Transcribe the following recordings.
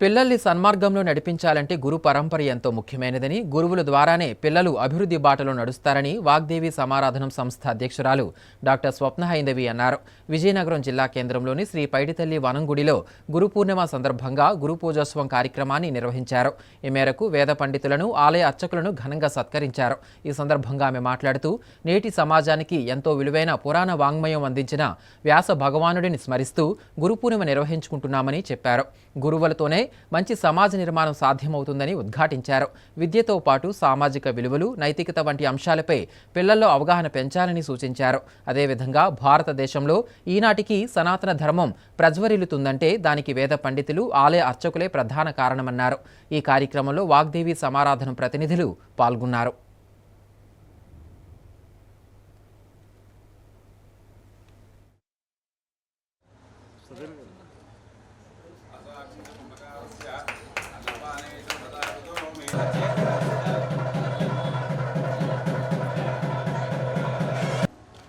పిల్లల్ని సన్మార్గంలో నడిపించాలంటే గురు పరంపర ఎంతో ముఖ్యమైనదని గురువుల ద్వారానే పిల్లలు అభివృద్ధి బాటలో నడుస్తారని వాగ్దేవి సమారాధనం సంస్థ అధ్యక్షురాలు డాక్టర్ స్వప్న హైందవి అన్నారు. విజయనగరం జిల్లా కేంద్రంలోని శ్రీ పైడితల్లి వనంగుడిలో గురు పూర్ణిమ సందర్భంగా గురు పూజోత్సవం కార్యక్రమాన్ని నిర్వహించారు. ఈ మేరకు వేద పండితులను ఆలయ అర్చకులను ఘనంగా సత్కరించారు. ఈ సందర్భంగా ఆమె మాట్లాడుతూ నేటి సమాజానికి ఎంతో విలువైన పురాణ వాంగ్మయం అందించిన వ్యాస భగవానుడిని స్మరిస్తూ గురు పూర్ణిమ నిర్వహించుకుంటున్నామని చెప్పారు. గురువులతోనే మంచి సమాజ నిర్మాణం సాధ్యమవుతుందని ఉద్ఘాటించారు. విద్యతో పాటు సామాజిక విలువలు నైతికత వంటి అంశాలపై పిల్లల్లో అవగాహన పెంచాలని సూచించారు. అదేవిధంగా భారతదేశంలో ఈనాటికి సనాతన ధర్మం ప్రజ్వరిల్లుతుందంటే దానికి వేద పండితులు ఆలయ అర్చకులే ప్రధాన కారణమన్నారు. ఈ కార్యక్రమంలో వాగ్దేవి సమారాధన ప్రతినిధులు పాల్గొన్నారు.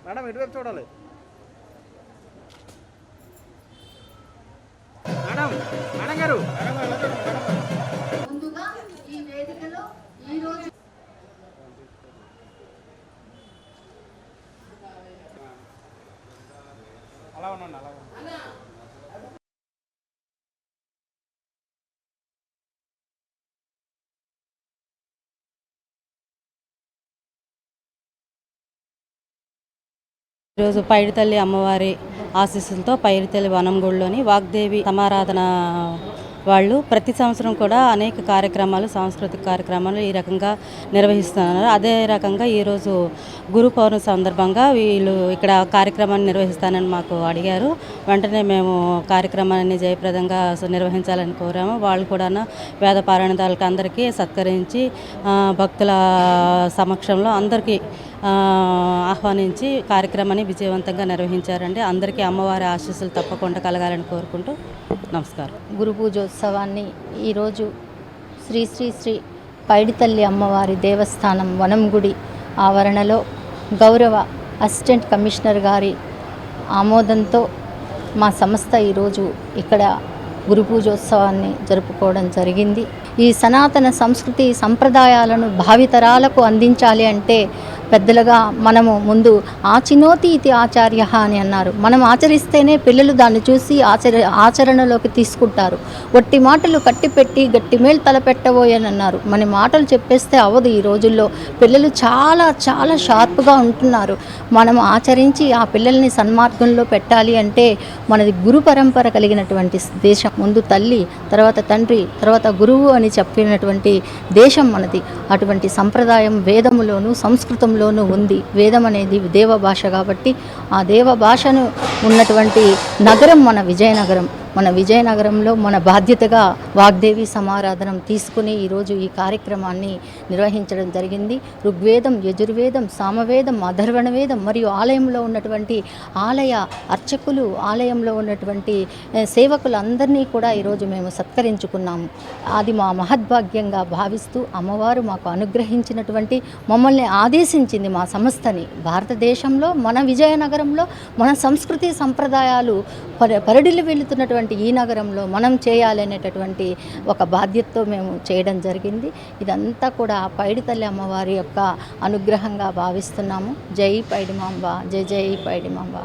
మేడం ఇటువైపు చూడాలి. మేడం మేడం గారు. ముందుగా ఈ వేదికలో ఈ రోజు అలా అలా ఈరోజు పైడితల్లి అమ్మవారి ఆశీస్సులతో పైడితల్లి వనంగుడిలోని వాగ్దేవి సమారాధన వాళ్ళు ప్రతి సంవత్సరం కూడా అనేక కార్యక్రమాలు సాంస్కృతిక కార్యక్రమాలు ఈ రకంగా నిర్వహిస్తున్నారు. అదే రకంగా ఈరోజు గురు పౌర్ణమి సందర్భంగా వీళ్ళు ఇక్కడ కార్యక్రమాన్ని నిర్వహిస్తానని మాకు అడిగారు. వెంటనే మేము కార్యక్రమాన్ని జయప్రదంగా నిర్వహించాలని కోరాము. వాళ్ళు కూడా వేద పారాయణదారులకు అందరికీ సత్కరించి భక్తుల సమక్షంలో అందరికీ ఆహ్వానించి కార్యక్రమాన్ని విజయవంతంగా నిర్వహించారండి. అందరికీ అమ్మవారి ఆశీస్సులు తప్పకుండా కలగాలని కోరుకుంటూ నమస్కారం. గురు పూజోత్సవాన్ని ఈరోజు శ్రీ శ్రీ శ్రీ పైడితల్లి అమ్మవారి దేవస్థానం వనంగుడి ఆవరణలో గౌరవ అసిస్టెంట్ కమిషనర్ గారి ఆమోదంతో మా సంస్థ ఈరోజు ఇక్కడ గురు పూజోత్సవాన్ని జరుపుకోవడం జరిగింది. ఈ సనాతన సంస్కృతి సంప్రదాయాలను భావితరాలకు అందించాలి అంటే పెద్దలుగా మనము ముందు ఆచినోతి ఇది ఆచార్య అని అన్నారు. మనం ఆచరిస్తేనే పిల్లలు దాన్ని చూసి ఆచర ఆచరణలోకి తీసుకుంటారు. ఒట్టి మాటలు కట్టిపెట్టి గట్టి మేలు తలపెట్టబోయని అన్నారు. మన మాటలు చెప్పేస్తే అవదు. ఈ రోజుల్లో పిల్లలు చాలా చాలా షార్ప్గా ఉంటున్నారు. మనం ఆచరించి ఆ పిల్లల్ని సన్మార్గంలో పెట్టాలి అంటే మనది గురు పరంపర కలిగినటువంటి దేశం. ముందు తల్లి తర్వాత తండ్రి తర్వాత గురువు అని చెప్పినటువంటి దేశం మనది. అటువంటి సంప్రదాయం వేదములోను సంస్కృతంలోనూ ఉంది. వేదం అనేది దేవ భాష కాబట్టి ఆ దేవ భాషను ఉన్నటువంటి నగరం మన విజయనగరం. మన విజయనగరంలో మన బాధ్యతగా వాగ్దేవి సమారాధనం తీసుకుని ఈరోజు ఈ కార్యక్రమాన్ని నిర్వహించడం జరిగింది. ఋగ్వేదం యజుర్వేదం సామవేదం అధర్వణ వేదం మరియు ఆలయంలో ఉన్నటువంటి ఆలయ అర్చకులు ఆలయంలో ఉన్నటువంటి సేవకులందరినీ కూడా ఈరోజు మేము సత్కరించుకున్నాము. అది మా మహద్భాగ్యంగా భావిస్తూ అమ్మవారు మాకు అనుగ్రహించినటువంటి మమ్మల్ని ఆదేశించింది మా సంస్థని. భారతదేశంలో మన విజయనగరంలో మన సంస్కృతి సంప్రదాయాలు పర వెళుతున్నటువంటి ఉన్నటువంటి ఈ నగరంలో మనం చేయాలనేటటువంటి ఒక బాధ్యతతో మేము చేయడం జరిగింది. ఇదంతా కూడా పైడితల్లి అమ్మవారి యొక్క అనుగ్రహంగా భావిస్తున్నాము. జై పైడిమాంబ జై జై పైడిమాంబ.